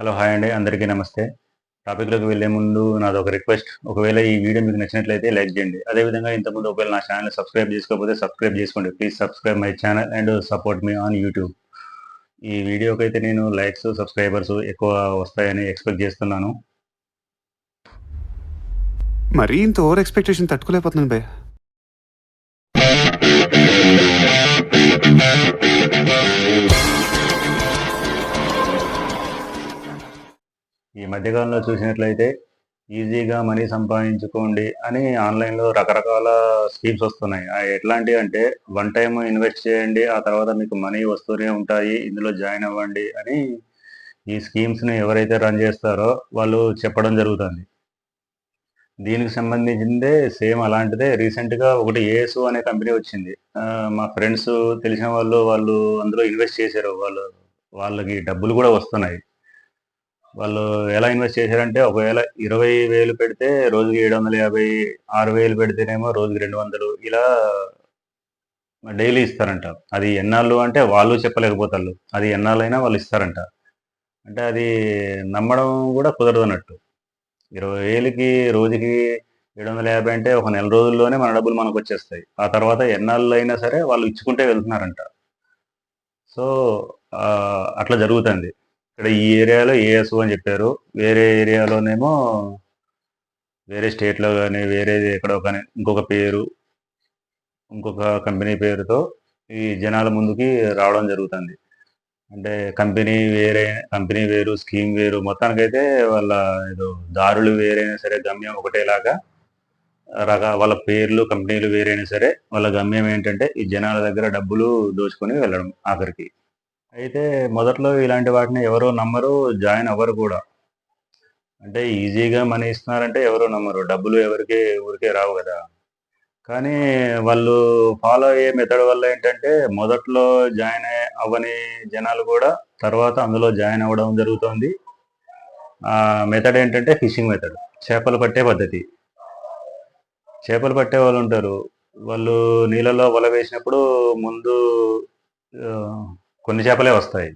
Hello hi అండి. అందరికీ నమస్తే. టాపిక్లోకి వెళ్ళే ముందు నాది ఒక రిక్వెస్ట్. ఒకవేళ ఈ వీడియో మీకు నచ్చినట్లయితే లైక్ చేయండి. అదేవిధంగా ఇంతకుముందు ఒకవేళ నా ఛానల్ సబ్స్క్రైబ్ చేసుకోకపోతే సబ్స్క్రైబ్ చేసుకోండి. Please subscribe my channel and support me on YouTube. ఈ వీడియోకి అయితే నేను లైక్స్ సబ్స్క్రైబర్స్ ఎక్కువ వస్తాయని ఎక్స్పెక్ట్ చేస్తున్నాను. మరీ ఇంత ఓవర్ ఎక్స్పెక్టేషన్ తట్టుకోలేకపోతున్నాను భయ్య. ఈ మధ్యకాలంలో చూసినట్లయితే ఈజీగా మనీ సంపాదించుకోండి అని ఆన్లైన్లో రకరకాల స్కీమ్స్ వస్తున్నాయి. ఎట్లాంటివి అంటే వన్ టైం ఇన్వెస్ట్ చేయండి ఆ తర్వాత మీకు మనీ వస్తూనే ఉంటాయి ఇందులో జాయిన్ అవ్వండి అని ఈ స్కీమ్స్ని ఎవరైతే రన్ చేస్తారో వాళ్ళు చెప్పడం జరుగుతుంది. దీనికి సంబంధించిందే సేమ్ అలాంటిదే. రీసెంట్గా ఒకటి ఏసు అనే కంపెనీ వచ్చింది. మా ఫ్రెండ్స్ తెలిసిన వాళ్ళు వాళ్ళు అందులో ఇన్వెస్ట్ చేశారు. వాళ్ళు వాళ్ళకి డబ్బులు కూడా వస్తున్నాయి. వాళ్ళు ఎలా ఇన్వెస్ట్ చేశారంటే ఒకవేళ ఇరవై వేలు పెడితే రోజుకి ఏడు వందల యాభై ఆరు వేలు పెడితేనేమో రోజుకి రెండు వందలు ఇలా డైలీ ఇస్తారంట. అది ఎన్నాళ్ళు అంటే వాళ్ళు చెప్పలేకపోతారు అది ఎన్నాళ్ళైనా వాళ్ళు ఇస్తారంట. అంటే అది నమ్మడం కూడా కుదరదు అన్నట్టు ఇరవై వేలకి రోజుకి ఏడు వందల యాభై అంటే ఒక నెల రోజుల్లోనే మన డబ్బులు మనకు వచ్చేస్తాయి. ఆ తర్వాత ఎన్నాళ్ళు అయినా సరే వాళ్ళు ఇచ్చుకుంటే వెళ్తున్నారంట. సో అట్లా జరుగుతుంది. ఇక్కడ ఈ ఏరియాలో ఏఎస్ అని చెప్పారు. వేరే ఏరియాలోనేమో వేరే స్టేట్లో కానీ వేరే ఎక్కడో కానీ ఇంకొక పేరు ఇంకొక కంపెనీ పేరుతో ఈ జనాల ముందుకి రావడం జరుగుతుంది. అంటే కంపెనీ వేరే కంపెనీ వేరు స్కీమ్ వేరు. మొత్తానికైతే వాళ్ళ ఏదో దారులు వేరైనా సరే గమ్యం ఒకటేలాగా రక వాళ్ళ పేర్లు కంపెనీలు వేరైనా సరే వాళ్ళ గమ్యం ఏంటంటే ఈ జనాల దగ్గర డబ్బులు దోచుకొని వెళ్ళడం ఆఖరికి. అయితే మొదట్లో ఇలాంటి వాటిని ఎవరు నమ్మరు జాయిన్ అవ్వరు కూడా. అంటే ఈజీగా మనీ ఇస్తున్నారంటే ఎవరు నమ్మరు. డబ్బులు ఎవరికి ఊరికే రావు కదా. కానీ వాళ్ళు ఫాలో అయ్యే మెథడ్ వల్ల ఏంటంటే మొదట్లో జాయిన్ అవ్వని జనాలు కూడా తర్వాత అందులో జాయిన్ అవ్వడం జరుగుతుంది. ఆ మెథడ్ ఏంటంటే ఫిషింగ్ మెథడ్. చేపలు పట్టే పద్ధతి. చేపలు పట్టే వాళ్ళు ఉంటారు. వాళ్ళు నీళ్ళలో వల వేసినప్పుడు ముందు కొన్ని చేపలే వస్తాయి.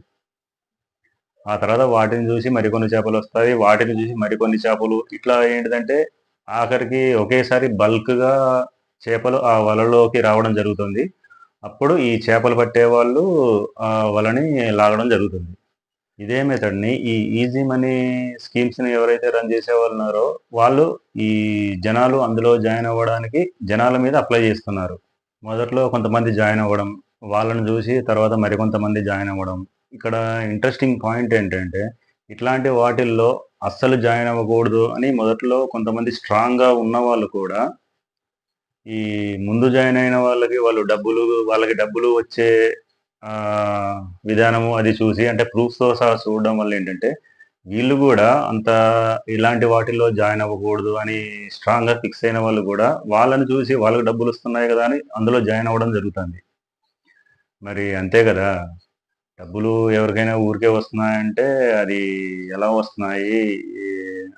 ఆ తర్వాత వాటిని చూసి మరికొన్ని చేపలు వస్తాయి. వాటిని చూసి మరికొన్ని చేపలు. ఇట్లా ఏంటిదంటే ఆఖరికి ఒకేసారి బల్క్గా చేపలు ఆ వలలోకి రావడం జరుగుతుంది. అప్పుడు ఈ చేపలు పట్టే వాళ్ళు ఆ వలని లాగడం జరుగుతుంది. ఇదే మెథడ్ని ఈ ఈజీ మనీ స్కీమ్స్ని ఎవరైతే రన్ చేసే వాళ్ళు ఉన్నారో వాళ్ళు ఈ జనాలు అందులో జాయిన్ అవ్వడానికి జనాల మీద అప్లై చేస్తున్నారు. మొదట్లో కొంతమంది జాయిన్ అవ్వడం వాళ్ళని చూసి తర్వాత మరికొంతమంది జాయిన్ అవ్వడం. ఇక్కడ ఇంట్రెస్టింగ్ పాయింట్ ఏంటంటే ఇట్లాంటి వాటిల్లో అస్సలు జాయిన్ అవ్వకూడదు అని మొదట్లో కొంతమంది స్ట్రాంగ్గా ఉన్న వాళ్ళు కూడా ఈ ముందు జాయిన్ అయిన వాళ్ళకి వాళ్ళు డబ్బులు వాళ్ళకి డబ్బులు వచ్చే విధానము అది చూసి అంటే ప్రూఫ్తో సహా చూడడం వల్ల ఏంటంటే వీళ్ళు కూడా అంత ఇలాంటి వాటిల్లో జాయిన్ అవ్వకూడదు అని స్ట్రాంగ్గా ఫిక్స్ అయిన వాళ్ళు కూడా వాళ్ళని చూసి వాళ్ళకి డబ్బులు వస్తున్నాయి కదా అని అందులో జాయిన్ అవ్వడం జరుగుతుంది. మరి అంతే కదా. డబ్బులు ఎవరికైనా ఊరికే వస్తున్నాయంటే అది ఎలా వస్తున్నాయి?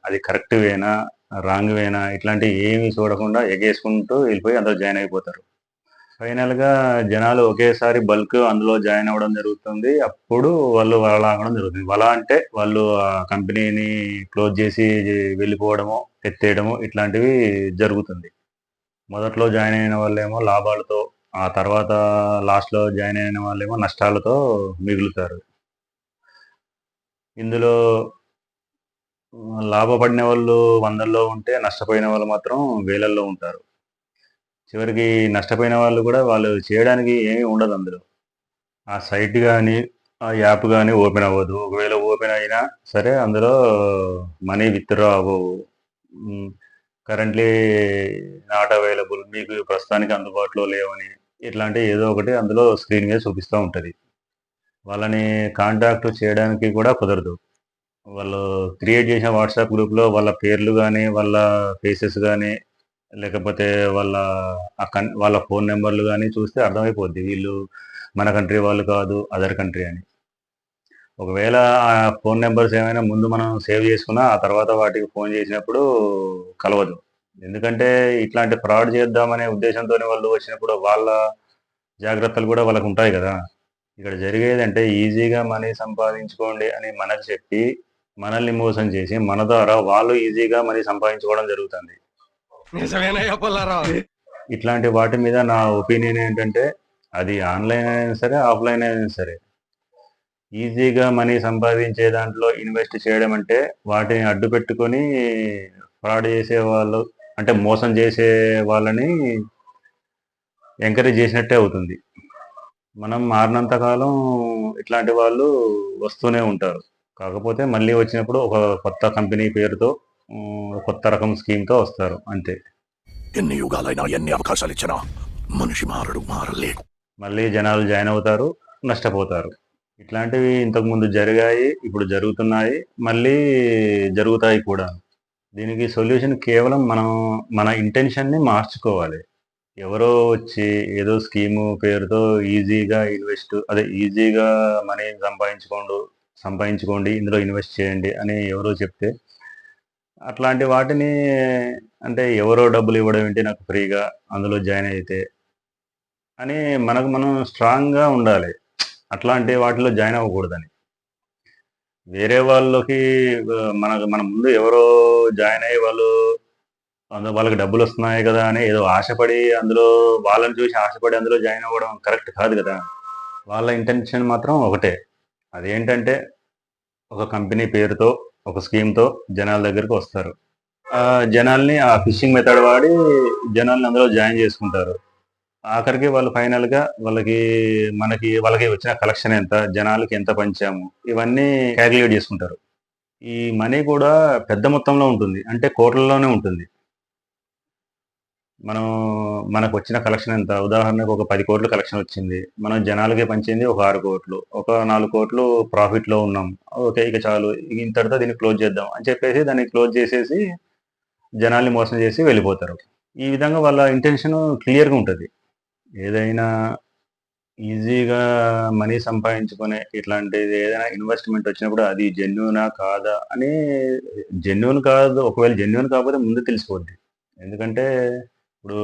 అది కరెక్ట్ వేనా? రాంగ్ వేనా? ఇట్లాంటివి ఏమి చూడకుండా ఎగేసుకుంటూ వెళ్ళిపోయి అందులో జాయిన్ అయిపోతారు. ఫైనల్గా జనాలు ఒకేసారి బల్క్ అందులో జాయిన్ అవ్వడం జరుగుతుంది. అప్పుడు వాళ్ళు వల లాగడం జరుగుతుంది. వల అంటే వాళ్ళు ఆ కంపెనీని క్లోజ్ చేసి వెళ్ళిపోవడము ఎత్తేయడము ఇట్లాంటివి జరుగుతుంది. మొదట్లో జాయిన్ అయిన వాళ్ళేమో లాభాలతో ఆ తర్వాత లాస్ట్లో జాయిన్ అయిన వాళ్ళేమో నష్టాలతో మిగులుతారు. ఇందులో లాభపడిన వాళ్ళు వందల్లో ఉంటే నష్టపోయిన వాళ్ళు మాత్రం వేలల్లో ఉంటారు. చివరికి నష్టపోయిన వాళ్ళు కూడా వాళ్ళు చేయడానికి ఏమీ ఉండదు అందులో. ఆ సైట్ కానీ ఆ యాప్ కానీ ఓపెన్ అవ్వదు. ఒకవేళ ఓపెన్ అయినా సరే అందులో మనీ విత్డ్రా అవ్వవు. కరెంట్లీ నాట్ అవైలబుల్ మీకు ప్రస్తుతానికి అందుబాటులో లేవని ఇట్లాంటి ఏదో ఒకటి అందులో స్క్రీన్ మీద చూపిస్తూ ఉంటుంది. వాళ్ళని కాంటాక్ట్ చేయడానికి కూడా కుదరదు. వాళ్ళు క్రియేట్ చేసిన వాట్సాప్ గ్రూప్లో వాళ్ళ పేర్లు కానీ వాళ్ళ ఫేసెస్ కానీ లేకపోతే వాళ్ళ వాళ్ళ ఫోన్ నెంబర్లు కానీ చూస్తే అర్థమైపోద్ది. వీళ్ళు మన కంట్రీ వాళ్ళు కాదు అదర్ కంట్రీ అని. ఒకవేళ ఆ ఫోన్ నెంబర్స్ ఏమైనా ముందు మనం సేవ్ చేసుకున్నా ఆ తర్వాత వాటికి ఫోన్ చేసినప్పుడు కలవదు. ఎందుకంటే ఇట్లాంటి ఫ్రాడ్ చేద్దామనే ఉద్దేశంతోనే వాళ్ళు వచ్చినప్పుడు వాళ్ళ జాగ్రత్తలు కూడా వాళ్ళకు ఉంటాయి కదా. ఇక్కడ జరిగేది అంటే ఈజీగా మనీ సంపాదించుకోండి అని మనకు చెప్పి మనల్ని మోసం చేసి మన ద్వారా వాళ్ళు ఈజీగా మనీ సంపాదించుకోవడం జరుగుతుంది. ఇట్లాంటి వాటి మీద నా ఒపీనియన్ ఏంటంటే అది ఆన్లైన్ అయినా సరే ఆఫ్లైన్ అయినా సరే. ఈజీగా మనీ సంపాదించే దాంట్లో ఇన్వెస్ట్ చేయడం అంటే వాటిని అడ్డు పెట్టుకొని ఫ్రాడ్ చేసే వాళ్ళు అంటే మోసం చేసే వాళ్ళని ఎంకరేజ్ చేసినట్టే అవుతుంది. మనం మారినంత కాలం ఇట్లాంటి వాళ్ళు వస్తూనే ఉంటారు. కాకపోతే మళ్ళీ వచ్చినప్పుడు ఒక కొత్త కంపెనీ పేరుతో కొత్త రకం స్కీమ్తో వస్తారు. అంతే. ఎన్ని యుగాలైనా ఎన్ని అవకాశాలు ఇచ్చినా మనిషి మారడు మారలేడు. మళ్ళీ జనాలు జాయిన్ అవుతారు నష్టపోతారు. ఇట్లాంటివి ఇంతకు ముందు జరిగాయి ఇప్పుడు జరుగుతున్నాయి మళ్ళీ జరుగుతాయి కూడా. దీనికి సొల్యూషన్ కేవలం మనం మన ఇంటెన్షన్ని మార్చుకోవాలి. ఎవరో వచ్చి ఏదో స్కీము పేరుతో ఈజీగా ఇన్వెస్ట్ అదే ఈజీగా మనీ సంపాదించుకోండు సంపాదించుకోండి ఇందులో ఇన్వెస్ట్ చేయండి అని ఎవరో చెప్తే అట్లాంటి వాటిని అంటే ఎవరో డబ్బులు ఇవ్వడం ఏంటి నాకు ఫ్రీగా అందులో జాయిన్ అయితే అని మనకు మనం స్ట్రాంగ్గా ఉండాలి. అట్లాంటి వాటిలో జాయిన్ అవ్వకూడదని. వేరే వాళ్ళకి మన మన ముందు ఎవరో జాయిన్ అయ్యి వాళ్ళు అందులో వాళ్ళకి డబ్బులు వస్తున్నాయి కదా అని ఏదో ఆశపడి అందులో వాళ్ళని చూసి ఆశపడి అందులో జాయిన్ అవ్వడం కరెక్ట్ కాదు కదా. వాళ్ళ ఇంటెన్షన్ మాత్రం ఒకటే. అదేంటంటే ఒక కంపెనీ పేరుతో ఒక స్కీమ్తో జనాల దగ్గరికి వస్తారు. జనాల్ని ఆ ఫిషింగ్ మెథడ్ వాడి జనాల్ని అందులో జాయిన్ చేసుకుంటారు. ఆఖరికి వాళ్ళు ఫైనల్గా వాళ్ళకి మనకి వాళ్ళకి వచ్చిన కలెక్షన్ ఎంత జనాలకి ఎంత పంచాము ఇవన్నీ క్యాలిక్యులేట్ చేసుకుంటారు. ఈ మనీ కూడా పెద్ద మొత్తంలో ఉంటుంది అంటే కోట్లలోనే ఉంటుంది. మనం మనకు వచ్చిన కలెక్షన్ ఎంత ఉదాహరణకు ఒక పది కోట్లు కలెక్షన్ వచ్చింది మనం జనాలకి పంచింది ఒక ఆరు కోట్లు ఒక నాలుగు కోట్లు ప్రాఫిట్లో ఉన్నాం ఓకే ఇక చాలు ఇక ఇంతటితో దీన్ని క్లోజ్ చేద్దాం అని చెప్పేసి దాన్ని క్లోజ్ చేసేసి జనాల్ని మోసం చేసి వెళ్ళిపోతారు. ఈ విధంగా వాళ్ళ ఇంటెన్షన్ క్లియర్గా ఉంటుంది. ఏదైనా ఈజీగా మనీ సంపాదించుకునే ఇట్లాంటిది ఏదైనా ఇన్వెస్ట్మెంట్ వచ్చినప్పుడు అది జెన్యునా కాదా అని జెన్యున్ కాదు ఒకవేళ జెన్యున్ కాకపోతే ముందు తెలిసిపోద్ది. ఎందుకంటే ఇప్పుడు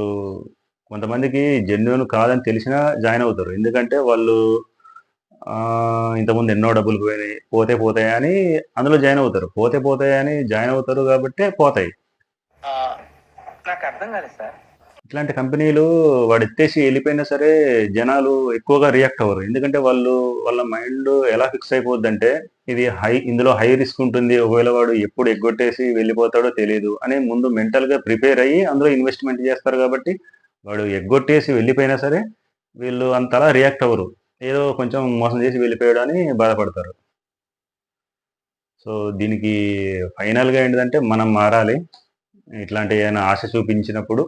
కొంతమందికి జెన్యున్ కాదని తెలిసినా జాయిన్ అవుతారు. ఎందుకంటే వాళ్ళు ఇంతకుముందు ఎన్నో డబ్బులు పోయినాయి పోతే పోతాయని అందులో జాయిన్ అవుతారు. పోతే పోతాయని జాయిన్ అవుతారు కాబట్టి పోతాయి. నాకు అర్థం కాలేదు సార్. ఇట్లాంటి కంపెనీలు వాడు ఎత్తేసి వెళ్ళిపోయినా సరే జనాలు ఎక్కువగా రియాక్ట్ అవ్వరు. ఎందుకంటే వాళ్ళు వాళ్ళ మైండ్ ఎలా ఫిక్స్ అయిపోద్దంటే ఇది హై ఇందులో హై రిస్క్ ఉంటుంది. ఒకవేళ వాడు ఎప్పుడు ఎగ్గొట్టేసి వెళ్ళిపోతాడో తెలియదు అని ముందు మెంటల్గా గా ప్రిపేర్ అయ్యి అందులో ఇన్వెస్ట్మెంట్ చేస్తారు కాబట్టి వాడు ఎగ్గొట్టేసి వెళ్ళిపోయినా సరే వీళ్ళు అంతలా రియాక్ట్ అవ్వరు. ఏదో కొంచెం మోసం చేసి వెళ్ళిపోయాడు అని బాధపడతారు. సో దీనికి ఫైనల్గా ఏంటంటే మనం మారాలి. ఇట్లాంటి ఏమైనా ఆశ చూపించినప్పుడు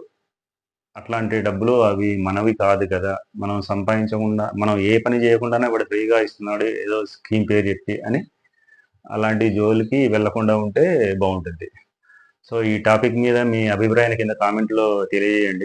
అట్లాంటి డబ్బులు అవి మనవి కాదు కదా. మనం సంపాదించకుండా మనం ఏ పని చేయకుండానే వాడు ఫ్రీగా ఇస్తున్నాడు ఏదో స్కీమ్ పేరు చెప్పి అని అలాంటి జోలికి వెళ్ళకుండా ఉంటే బాగుంటుంది. సో ఈ టాపిక్ మీద మీ అభిప్రాయాన్ని కింద కామెంట్లో తెలియజేయండి.